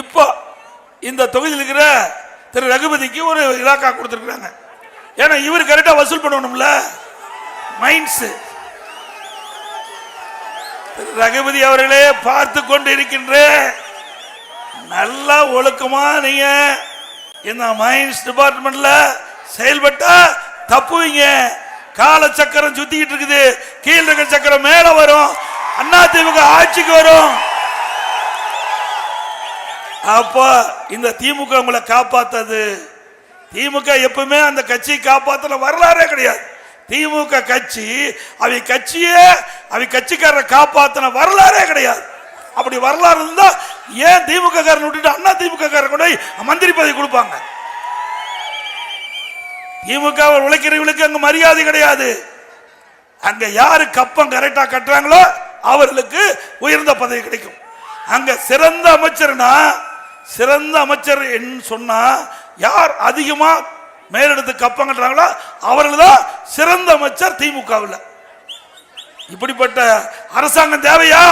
இப்போ இந்த தொகுதியில் இருக்கிற திரு ரகுபதிக்கு ஒரு இலாக்கா கொடுத்துருக்குறாங்க. ஏன்னா இவர் கரெக்டாக வசூல் பண்ணணும்ல. மைண்ட்ஸு திரு ரகுபதி அவர்களே பார்த்து கொண்டு இருக்கின்ற நல்லா ஒழுக்கமா நீங்க இந்த மைன்ஸ் டிபார்ட்மெண்ட்ல செயல்பட்டா தப்புவீங்க. கால சக்கரம் சுத்திக்கிட்டு இருக்குது. கீழ் இருக்கிற சக்கரம் மேல வரும். அண்ணா திமுக ஆட்சிக்கு வரும். அப்போ இந்த திமுக உங்களை காப்பாத்தது. திமுக எப்பவுமே அந்த கட்சியை காப்பாத்தல வரலாறே கிடையாது. திமுக கட்சி அவை கட்சியே அவை கட்சிக்காரரை காப்பாத்தின வரலாறே கிடையாது. அப்படி வரலாறு இருந்தா ஏன் திமுக காரன் விட்டுட்டு அண்ணா திமுக காரன் கொண்டு மந்திரி பதவி கொடுப்பாங்க? திமுக உழைக்கிறவங்களுக்கு அங்க மரியாதை கிடையாது. அங்க யாரு கப்பம் கரெக்டா கட்டுறாங்களோ அவர்களுக்கு உயர்ந்த பதவி கிடைக்கும். அங்க சிறந்த அமைச்சர்னா சிறந்த அமைச்சர் என்று சொன்னா யார் அதிகமா மேலெடுத்து கப்பம் கட்டுறாங்களோ அவர்கள் தான் சிறந்த அமைச்சர் திமுகவில். இப்படிப்பட்ட அரசாங்கம் தேவையா?